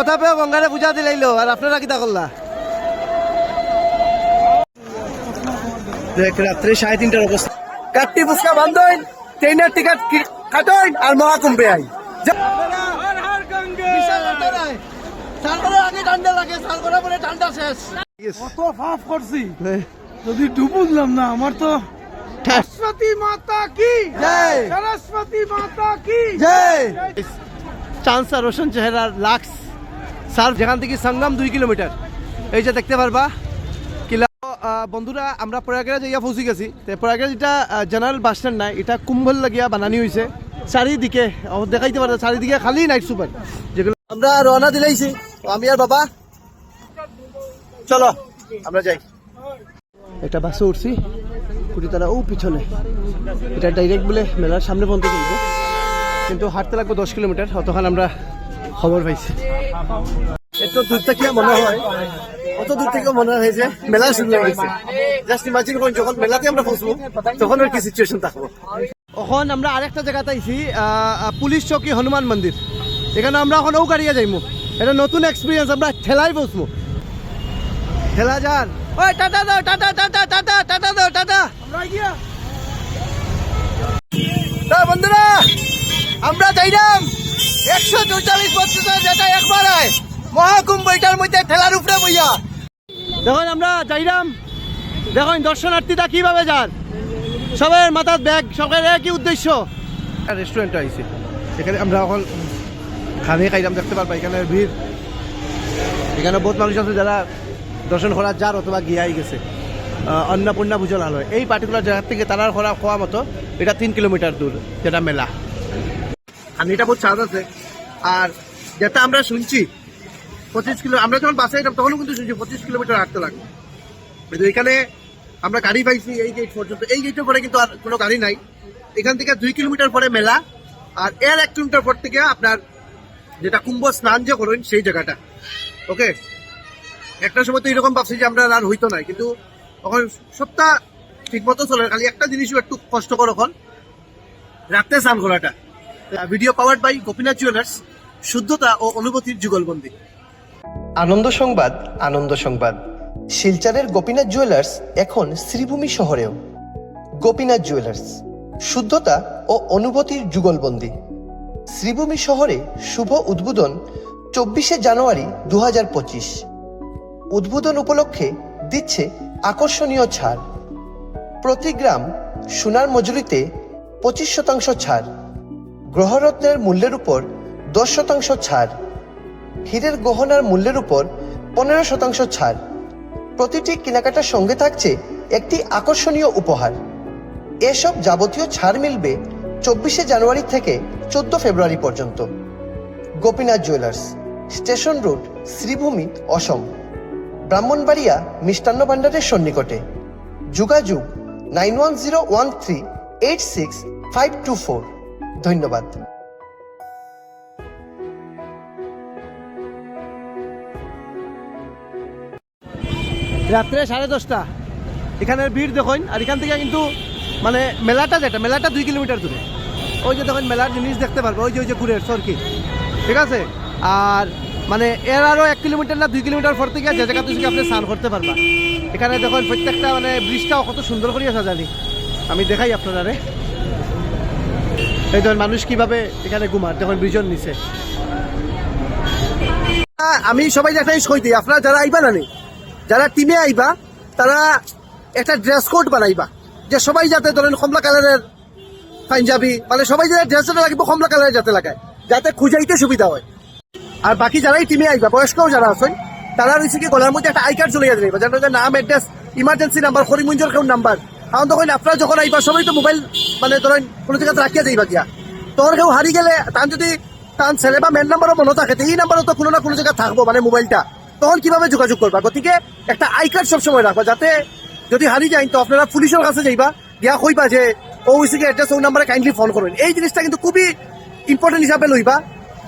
কথা পেয়ে গঙ্গারে পূজা দিলাইলো আর আপনারা কিতা করলা? দেখ রাত্রে সাড়ে তিনটার অবস্থা। কাটটি ফুচকা বান্ধন ট্রেনের টিকিট কাটন আর মহাকুম্ভে আই তারপরে আগে ঠান্ডা লাগে তারপরে পরে ঠান্ডা শেষ। কত ফাফ করছি। যদি ডুবুজলাম না আমার তো সরস্বতী মাতা কি? জয়। সরস্বতী মাতা কি? জয়। চান্সা রোশন চেহারার লাক্স। স্যার, যেখান থেকে সঙ্গম দুই কিলোমিটার। এই যে দেখতে পারবা, কিলা বন্ধুরা, আমরা প্রয়াগরাজ ইয়া পৌঁছে গেছি। তো প্রয়াগরাজ এটা জেনারেল বাস স্ট্যান্ড নাই, এটা কুম্ভল লাগিয়া বানানি হয়েছে চারিদিকে দেখাইতে পারো চারিদিকে খালি নাইট সুপার যেগুলো আমরা রওনা দিলাইছি। আমি আর বাবা। চলো, আমরা যাই। একটা বাসে উঠছি। কুড়ি তারা ও, পিছনে। এটা ডাইরেক্ট বলে মেলার সামনে পর্যন্ত চলবো। কিন্তু হাঁটতে লাগবে দশ কিলোমিটার অতক্ষণ আমরা খবর পাইছি। এত দূর থেকে মনে হয়। অত দূর থেকে মনে হয় যে মেলা শুরু হয়ে গেছে জাস্ট ইমাজিন করুন যখন মেলাতে আমরা পৌঁছবো তখন আর কি সিচুয়েশন থাকব এখন আমরা আরেকটা আহ, আহ, পুলিশ চৌকি হনুমান মন্দির। এখানে আমরা এখন গাড়িয়ে যাইমু। এটা নতুন এক্সপিরিয়েন্স আমরা ঠেলাই বসবো ঠেলা যান। ওই টাটা দাও টাটা টাটা টাটা টাটা দাও টাটা। বন্ধুরা আমরা যাইলাম। একশো চৌচল্লিশ বছর যেটা একবার হয় মহাকুম্ভ এটার মধ্যে ঠেলার উপরে বইয়া। দেখুন আমরা যাইলাম দেখুন দর্শনার্থীরা কীভাবে যান। সবার মাথার ব্যাগ সবার একই উদ্দেশ্য। রেস্টুরেন্টে আইছি। এখানে আমরা এখন খানে খাইলাম দেখতে পারবা এখানে ভিড়। এখানে বহুত মানুষ আছে যারা দর্শন করার যার অথবা গিয়াই গেছে। অন্নপূর্ণা ভোজনালয়। এই পার্টিকুলার জায়গা থেকে তারা করা খাওয়া মতো এটা তিন কিলোমিটার দূর যেটা মেলা। এটা বহুত চার্জ আছে। আর যেটা আমরা শুনছি, পঁচিশ কিলো, আমরা যখন বাসে যেতাম তখনও কিন্তু শুনছি পঁচিশ কিলোমিটার হাঁটতে লাগবে। কিন্তু এখানে আমরা গাড়ি পাইছি এই গেট পর্যন্ত। এই গেটের পরে কিন্তু আর কোনো গাড়ি নাই। এখান থেকে দুই কিলোমিটার পরে মেলা। আর এর এক কিলোমিটার পর থেকে আপনার যেটা কুম্ভ স্নান যে করেন, সেই জায়গাটা। ওকে? একটা সময় তো এরকম ভাবছি যে আমরা আর হইতো নাই। কিন্তু তখন সবটা ঠিক মতো চলে খালি একটা জিনিসও একটু কষ্টকর এখন। রাখতে স্নান করাটা। Video powered by Gopinath jewellers শুদ্ধতা ও অনুভূতির যুগলবন্দি। আনন্দ সংবাদ আনন্দ সংবাদ। শিলচরের গোপীনাথ জুয়েলার্স এখন শ্রীভূমি শহরেও। গোপীনাথ জুয়েলার্স শুদ্ধতা ও অনুভূতির যুগলবন্দি। শ্রীভূমি শহরে শুভ উদ্বোধন চব্বিশে জানুয়ারি দু হাজার পঁচিশ। উদ্বোধন উপলক্ষে দিচ্ছে আকর্ষণীয় ছাড়। প্রতি গ্রাম সোনার মজুরিতে পঁচিশ শতাংশ ছাড়। গ্রহরত্নের মূল্যের উপর দশ শতাংশ ছাড়, হীরের গহনার মূল্যের উপর পনেরো শতাংশ ছাড়। প্রতিটি কেনাকাটার সঙ্গে থাকছে একটি আকর্ষণীয় উপহার। এসব যাবতীয় ছাড় মিলবে চব্বিশে জানুয়ারি থেকে চোদ্দ ফেব্রুয়ারি পর্যন্ত। Gopinath jewellers, station road, Sribhumi, Assam. Brahmanbaria মিষ্টান্ন ভাণ্ডারের সন্নিকটে। যোগাযোগ nine one zero one three eight six five two four. ধন্যবাদ। রাত্রে সাড়ে দশটা। এখানের ভিড় দেখুন, আর এখান থেকে কিন্তু মানে মেলাটা যেটা, মেলাটা দুই কিলোমিটার দূরে। ওই যে দেখুন, মেলার জিনিস দেখতে পারব, ওই যে ওই যে ঘুরে সরকি ঠিক আছে? আর মানে এর আরও এক কিলোমিটার না দুই কিলোমিটার পর থেকে যে জায়গা থেকে আপনি স্নান করতে পারবা। এখানে দেখুন, প্রত্যেকটা মানে ব্রিজটাও কত সুন্দর করিয়া সাজালি। আমি দেখাই আপনারা এই ধরুন মানুষ কীভাবে এখানে ঘুমার দেখুন ব্রিজের নিচে আমি সবাই একটা কই দিই আপনারা যারা আইবা না যারা টিমে আইবা, তারা একটা ড্রেস কোড বানাইবা, যে সবাই যাতে ধরেন কমলা কালারের পাঞ্জাবি মানে সবাই যাতে ড্রেসটা লাগবে, কমলা কালারের যাতে লাগায়, যাতে খুঁজাইতে সুবিধা হয়। আর বাকি যারাই টিমে আইবা, বয়স্কও যারা আছেন, তারা রয়েছে কি, গলার মধ্যে একটা আই কার্ড চলে যাবে নাম অ্যাড্রেস ইমার্জেন্সি নাম্বার করিমঞ্জুর কেউ নাম্বার কারণ তখন আপনারা যখন আইবা, সবাই তো মোবাইল মানে ধরেন, কোনো জায়গাতে রাখিয়া যাইবা গিয়া। তখন কেউ হারিয়ে গেলে, তান যদি তান ছেলে বা মেন নাম্বারও মনে থাকে এই নাম্বারও তো কোনো না কোনো জায়গায় থাকব মানে মোবাইলটা। তখন কীভাবে যোগাযোগ করবা? গতিকে একটা আই কার্ড সবসময় রাখবা, যাতে যদি হারিয়ে যায় তো আপনারা পুলিশের কাছে যাইবা, গিয়া কইবা যে, ও হইছে কি অ্যাড্রেস ও নাম্বারে কাইন্ডলি ফোন করবেন। এই জিনিসটা কিন্তু খুবই ইম্পর্টেন্ট হিসাবে লইবা।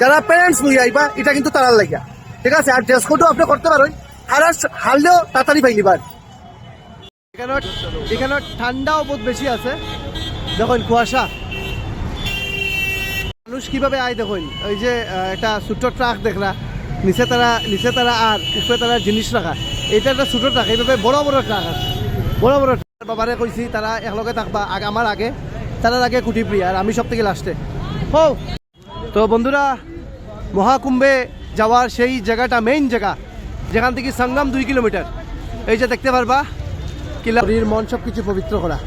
যারা প্যারেন্টস লই আইবা, এটা কিন্তু তারার লাগিয়া। ঠিক আছে? আর ড্রেস কোডও আপনি করতে পারেন। আর হারলেও তাড়াতাড়ি পাই নিবার এখানে এখানে ঠান্ডাও বহুত বেশি আছে। দেখুন, কুয়াশা। মানুষ কীভাবে আয় দেখুন? ওই যে একটা ছোট্ট ট্রাক দেখলা। নিচে তারা নিচে তারা আর, উপরে তারা জিনিস রাখা। এটা একটা ছোট ট্রাক, এইভাবে বড় বড় ট্রাক আছে। বড় বড় ট্রাক। বাবারে কইছি, তারা একলগে থাকবা, আগে আমার আগে। তারার আগে কুটি প্রিয়া, আর আমি সব থেকে লাস্টে হো তো বন্ধুরা, মহাকুম্ভে যাওয়ার সেই জায়গাটা মেইন জায়গা, যেখান থেকে সঙ্গম দুই কিলোমিটার। এই যে দেখতে পারবা কিলা শরীর, মন সব কিছু পবিত্র করা।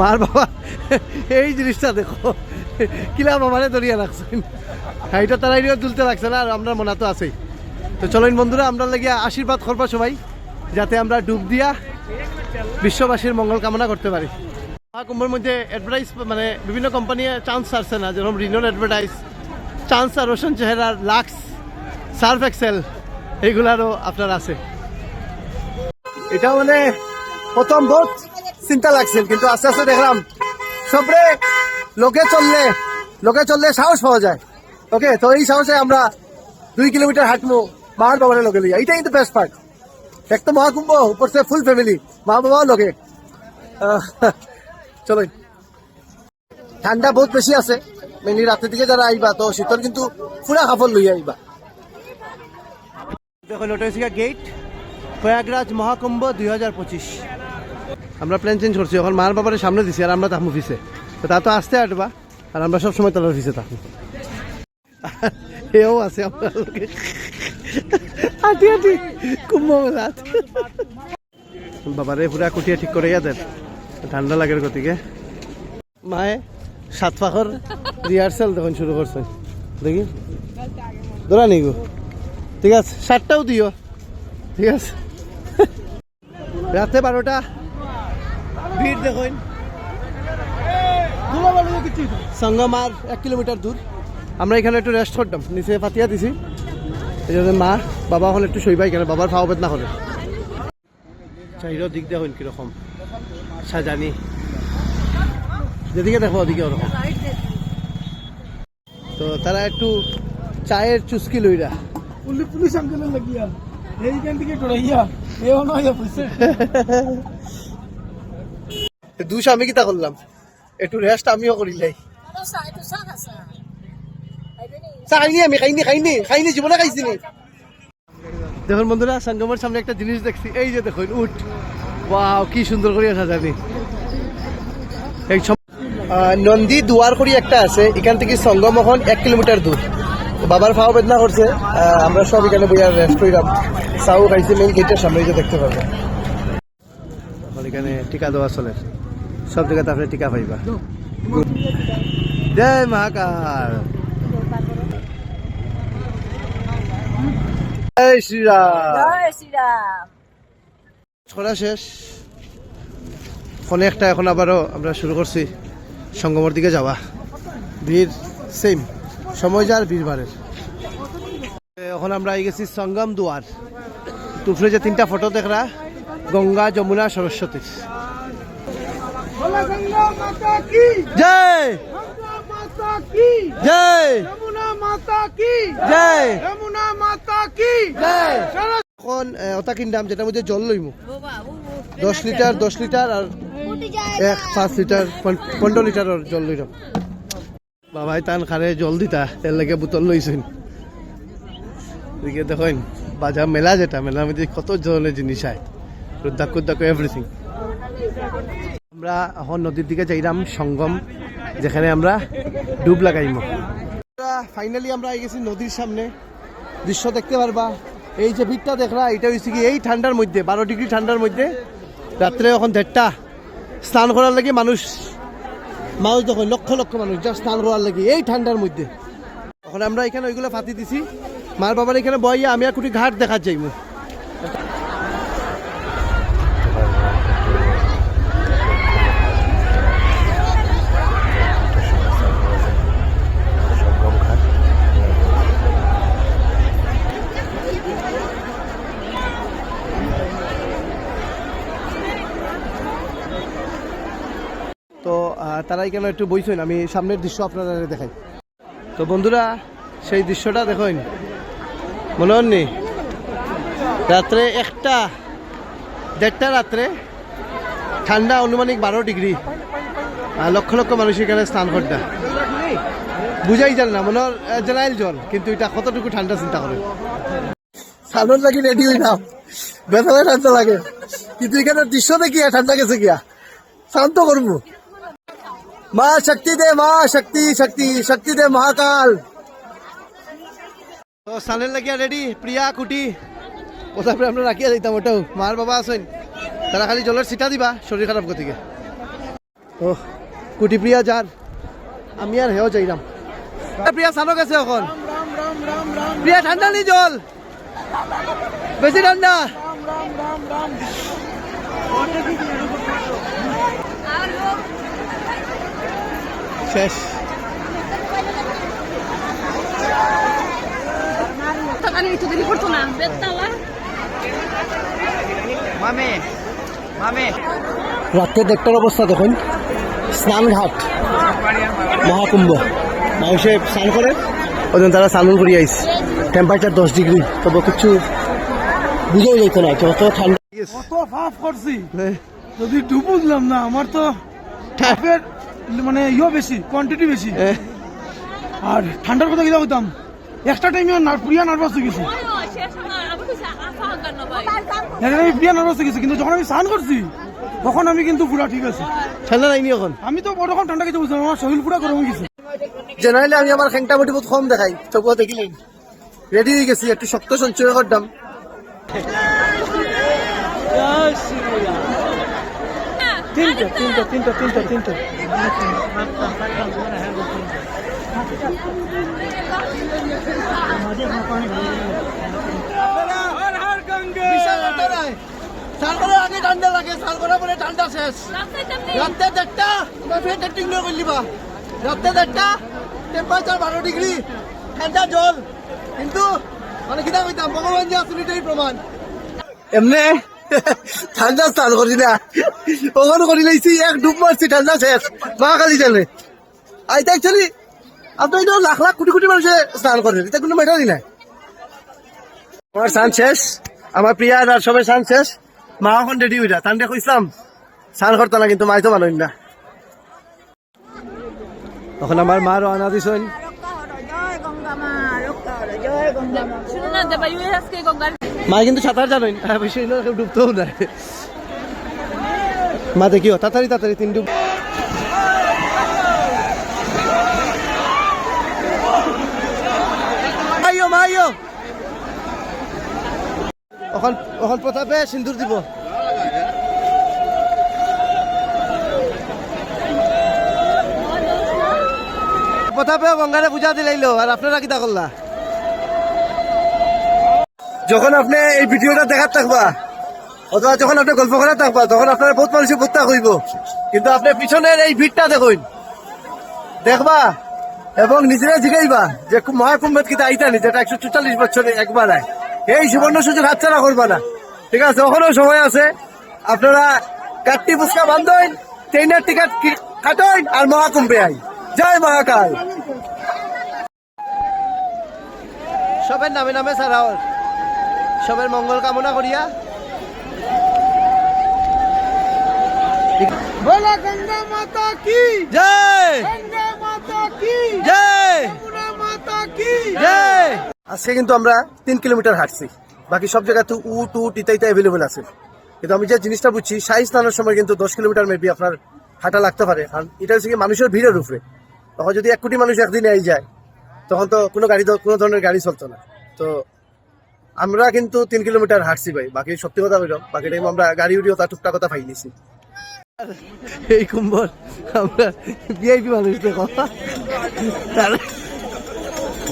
মার বাবা, এই জিনিসটা দেখো। কিলা বাবারে দরিয়া রাখছেন হাইটা তারাইও তুলতে লাগছে না, আর আমরা মনে তো আছেই। তো চলেন বন্ধুরা, আমরা লাগিয়া আশীর্বাদ করবা সবাই, যাতে আমরা ডুব দিয়া বিশ্ববাসীর মঙ্গল কামনা করতে পারি। মহাকুম্ভের মধ্যে অ্যাডভার্টাইজ মানে বিভিন্ন কোম্পানি চান্স আসছে না, যেরকম রিনোর অ্যাডভার্টাইজ চান্স আর রোশন চেহারার লাক্স সার্ফ এক্সেল এইগুলারও আপনার আছে। এটা মানে প্রথম বহুত চিন্তা লাগছিল, কিন্তু আস্তে আস্তে দেখলাম, সবরে লোকে চললে লোকে চললে সাহস পাওয়া যায়। ওকে তো এই সাহসে আমরা দুই কিলোমিটার হাঁটবো মার বাবার লোকে লিয়া। এইটাই কিন্তু বেস্ট পার্ট এক তো মহাকুম্ভ, উপর সে ফুল ফ্যামিলি মা বাবাও লোকে। চলো। ঠান্ডা বহুত বেশি আছে মেনলি রাতের দিকে যারা আইবা, তো শীতল কিন্তু পুরা কাপড় লইয়া আইবা। দেখো লোটেসিকা গেট প্রয়াগরাজ মহাকুম্ভ দুই হাজার পঁচিশ। আমরা প্ল্যান চেঞ্জ করছি, এখন মার বাবারের সামনে দিছি আর আমরা থাকব অফিসে তো তা তো আসতে আসবা আর আমরা সবসময় তার অফিসে থাকব এও আছে বাবারে, পুরা কুটিয়া ঠিক করে দেন। ঠান্ডা লাগের গতিকে। মায়ে, সাত পাখর রিহার্সাল তখন শুরু করছেন দেখি। ধরা নি গো ঠিক আছে, সাতটাও দিও। ঠিক আছে। রাতে বারোটা। ভিড় দেখুন। সঙ্গম আর এক কিলোমিটার দূর। আমরা এখানে একটু রেস্ট করতাম। নিচে পাতিয়া দিছি। এই জন্য মা বাবা এখন একটু শৈবাই কেন বাবার খাওয়া বেদনা করে চাহিদাও দিক দেখুন কীরকম। সাজানি। যেদিকে দেখো ওদিকে ওরকম। তো তারা একটু চায়ের চুস্কি লইরা। পুলিশ আঙ্কেলের লাগিয়া। এইখান থেকে ডরাইয়া এও নয় দুশ আমি কিতা করলাম? একটু রেস্ট আমিও করিলাই খাইনি আমি, খাইনি খাইনি খাইনি জীবনে খাইছি নি দেখুন বন্ধুরা সঙ্গমের সামনে একটা জিনিস দেখছি। এই যে দেখুন, উঠ। ওয়াও কি সুন্দর করে সাজানি এই নন্দী দুয়ার করি একটা আছে। এখান থেকে সঙ্গম এখন এক কিলোমিটার দূর বাবার ফাও বেদনা করছে আমরা সব এখানে বইয়া রেস্ট করিলাম চাও খাইছি মেইন গেটের সামনে দেখতে আমার এখানে টিকা দেওয়া চলে। সব জায়গাতে আপনি টিকা পাইবা। জয় মহাকাল। জয় শ্রীরাম। জয় শ্রীরাম। করা শেষ। ফোনে একটা এখন আবারও আমরা শুরু করছি। সঙ্গমের দিকে যাওয়া। ভিড় সেম সময় যার ভিড় বাড়ের। এখন আমরা আই গেছি সঙ্গম দুয়ার। তুফরে যে তিনটা ফটো দেখরা গঙ্গা যমুনা সরস্বতীর কি জয়। গঙ্গা মাতা কি জয়। যমুনা মাতা কি জয়। যমুনা মাতা কি জয়। এখন ওটা কিনলাম যেটার মধ্যে জল লইমু। দশ লিটার দশ লিটার আর এক পাঁচ লিটার পন- পনেরো লিটারের জল লইলাম বাবাই টান খারে জল দিতা এর লাগে বোতল লইছেন। এদিকে দেখেন বাজার মেলা যেটা মেলার মধ্যে কত ধরনের জিনিস হয় রুদ্দাক কুদ্দাক এভরিথিং আমরা এখন নদীর দিকে যাইলাম সঙ্গম, যেখানে আমরা ডুব লাগাইম। ফাইনালি আমরা গেছি নদীর সামনে। দৃশ্য দেখতে পারবা। এই যে ভিড়টা দেখরা এটা হচ্ছে কি এই ঠান্ডার মধ্যে, বারো ডিগ্রি ঠান্ডার মধ্যে। রাত্রে এখন দেড়টা। স্নান করার লাগে মানুষ মানুষ দেখুন লক্ষ লক্ষ মানুষ যা স্নান করার লাগে এই ঠান্ডার মধ্যে। এখন আমরা এখানে ওইগুলো ফাতি দিছি। মার বাবার এখানে বইয়া আমি আর কুটি ঘাট দেখা যাইমু। তো আহ, তারা এখানে একটু বইছেন? আমি সামনের দৃশ্য আপনারা দেখাই। তো বন্ধুরা সেই দৃশ্যটা দেখেন। মনে হননি? রাত্রে একটা দেড়টা রাত্রে ঠান্ডা আনুমানিক বারো ডিগ্রি। লক্ষ লক্ষ মানুষ এখানে স্নান করতে। বুঝাই জানে না মনে হয় জেনারেল জল কিন্তু এটা কতটুকু ঠান্ডা চিন্তা করেন? সানুর লাগি রেডি হইলাম বেতনে ঠান্ডা লাগে। কিন্তু এখানে দৃশ্য দেখি ঠান্ডা গেছে গিয়া। শান্ত করব। মা শক্তি দে মা শক্তি শক্তি শক্তি দে মহাকাল। তো সানের লাগিয়া রেডি প্রিয়া কুটি। কোথায় আমরা রাখিয়া যাইতাম ওটাও মার বাবা আছেন। তারা খালি জলের ছিটা দিবা শরীর খারাপ গতিকে। ও কুটি প্রিয়া যার আমি আর হেও যাইলাম প্রিয়া সানো গেছে এখন প্রিয়া ঠান্ডা নি জল? বেশি ঠান্ডা শেষ। রাত্রে দেড়টার অবস্থা দেখুন। স্নানঘাট মহাকুম্ভ। মানুষে স্নান করে ওজন তারা স্নান করিয়ে আইস টেম্পারেচার দশ ডিগ্রি তবে কিছু বুঝেও যাইতো না কত ঠান্ডা। কত ফাফ করছি। যদি ডুবুজলাম না আমার তো মানে ইয়ে বেশি কোয়ান্টিটি বেশি। আর ঠান্ডার কথা কিনা হইতাম এক্সট্রা টাইমে প্রিয়া নার্ভাস হয়ে গেছি। আমি প্রিয়া নার্ভাস হয়ে গেছি কিন্তু যখন আমি স্নান করছি তখন আমি কিন্তু পুরা ঠিক আছে। ঠান্ডা নাইনি এখন? আমি তো ওরকম ঠান্ডা কিছু বুঝলাম আমার শরীর পুরা গরম হয়ে গেছে। জেনারেলি আমি আমার খেংটা মুটি বহুত কম দেখাই তবুও দেখিলেন। রেডি হয়ে গেছি একটু শক্ত সঞ্চয় করতাম তিনটা তিনটা তিনটা তিনটা তিনটা। করার আগে ঠান্ডা লাগে করার পরে ঠান্ডা শেষ। রাত্রে দেড়টা ফের ডেটিং নিয়ে করলি বা। রাত্রে দেড়টা টেম্পারেচার বারো ডিগ্রি ঠান্ডা জল। কিন্তু মানে কিনা কইতাম ভগবান যে আসলে এটাই প্রমাণ। এমনে ঠান্ডা স্নান করি না। ওখানে করি লাইছি এক ডুব মারছি ঠান্ডা শেষ। মা কালি জানে আইতা অ্যাকচুয়ালি আপনি তো লাখ লাখ কোটি কোটি মানুষে স্নান করেন এটা কোনো ম্যাটারই নাই। আমার স্নান শেষ আমার প্রিয়া আর সবাই স্নান শেষ। মা এখন রেডি হইরা তান দেখো ইসলাম। স্নান করতো না কিন্তু মাই তো মানুষ না। তখন আমার মা রওনা দিছেন। জয় গঙ্গা মা জয় গঙ্গা মা। শুনো না দেবা ইউ আজকে গঙ্গার মা কিন্তু সাঁতার আর বেশি না, কেউ ডুবতেও না মা দেখিও তাড়াতাড়ি তাড়াতাড়ি, তিন ডুব। এখন এখন প্রতাপে সিন্দুর দিব। প্রতাপে গঙ্গারে পূজা দিলাইলো, আর আপনারা কিতা করলা? যখন আপনি এই ভিডিওটা দেখার থাকবা, অথবা যখন আপনি গল্প করার থাকবা, তখন আপনার বহুত মানুষের বুঝতে হইব। কিন্তু আপনি পিছনের এই ভিড়টা দেখুন। দেখবা এবং নিজেরা জিগাইবা যে মহাকুম্ভের কিতা আইতানি, যেটা একশো চুয়াল্লিশ বছরে একবার আয়। এই সুবর্ণ সুযোগ হাতছাড়া করবা না। ঠিক আছে ওখানেও সময় আছে। আপনারা কাটটি ফুচকা বান্ধন ট্রেনের টিকিট কাটন আর মহাকুম্ভে আই। জয় মহাকাল। সবের নামে নামে সারাওয়ার। সবের মঙ্গল কামনা করিয়া। বলা গঙ্গা মাতা কি? জয়! গঙ্গা মাতা কি? জয়! যমুনা মাতা কি? জয়! আজকে কিন্তু আমরা তিন কিলোমিটার হাঁটছি। বাকি সব জায়গায় তো উট উট ইতা ইতা অ্যাভেলেবল আছে। কিন্তু আমি যে জিনিসটা বুঝছি সাইজ স্নানের সময় কিন্তু দশ কিলোমিটার মেবি আপনার হাঁটা লাগতে পারে। কারণ এটা হচ্ছে কি মানুষের ভিড়ের উপরে। তখন যদি এক কোটি মানুষ একদিনে এই যায় তখন তো কোনো গাড়ি কোনো ধরনের গাড়ি চলতো না। তো আমরা কিন্তু তিন কিলোমিটার হাঁটছি ভাই, বাকি সত্যি কথা বললাম বাকি টাইম আমরা গাড়ি উড়িও তা টুকটা কথা পাই নিছি। এই কুম্ভর আমরা ভিআইপি মানুষ দেখো। তার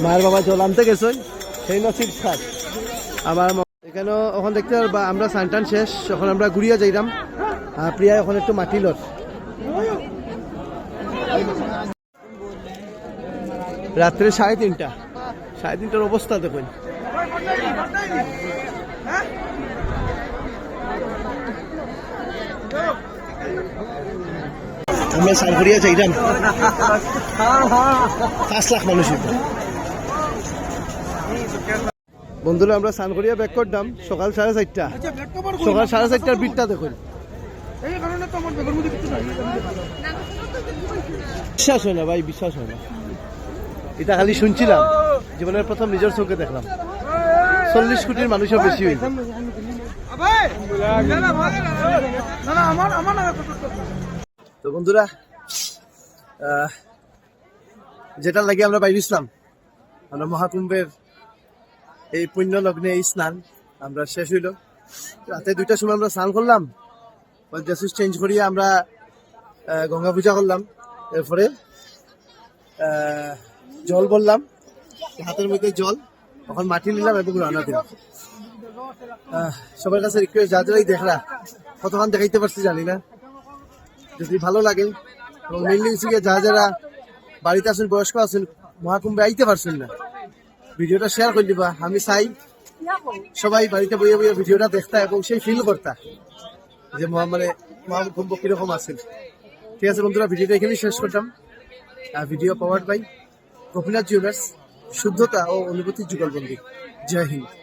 মায়ের বাবা জল আনতে গেছেন সেই নসিব খাট আমার এখানে ওখান দেখতে পারবা, আমরা সানটান শেষ যখন আমরা ঘুরিয়া যাইলাম আর প্রিয়া এখন একটু মাটি লট। রাত্রে সাড়ে তিনটা, সাড়ে তিনটার অবস্থা দেখুন। আমরা সারঘরিয়া যাইলাম পাঁচ লাখ মানুষ বন্ধুরা, আমরা সানগড়িয়া ব্যাক করতাম সকাল সাড়ে চারটা সকাল সাড়ে চারটার বিটটা দেখুন। বিশ্বাস হয় না ভাই, বিশ্বাস হয় না। এটা খালি শুনছিলাম জীবনের প্রথম নিজের চোখে দেখলাম। চল্লিশ কোটির মানুষের বেশি তো বন্ধুরা যেটা লাগে আমরা বাইরে ইসলাম আমরা মহাকুম্ভের এই পুণ্য লগ্নে এই স্নান আমরা শেষ হইল। রাতে দুইটার সময় আমরা স্নান করলাম। ড্রেসেস চেঞ্জ করিয়ে আমরা গঙ্গা পূজা করলাম। এরপরে জল বললাম হাতের মধ্যে জল। তখন মাটি নিলাম এবং রান্না দিলাম। সবার কাছে রিকোয়েস্ট যা যারাই দেখলা কতক্ষণ দেখাইতে পারছি জানি না। যদি ভালো লাগে, এবং মেনলি হচ্ছে গিয়ে যারা বাড়িতে আছেন, বয়স্ক আছেন, মহাকুম্ভে আইতে পারছেন না। ভিডিওটা শেয়ার করে দিবা, আমি চাই সবাই বাড়িতে বইয়ে বইয়ে ভিডিওটা দেখতা এবং সেই ফিল করতা যে মানে মহাকুম্ভ কীরকম আছেন ঠিক আছে বন্ধুরা, ভিডিওটা এখানেই শেষ করতাম video power by Gopinath jewellers শুদ্ধতা ও অনুভূতির যুগলবন্দী। জয় হিন্দ।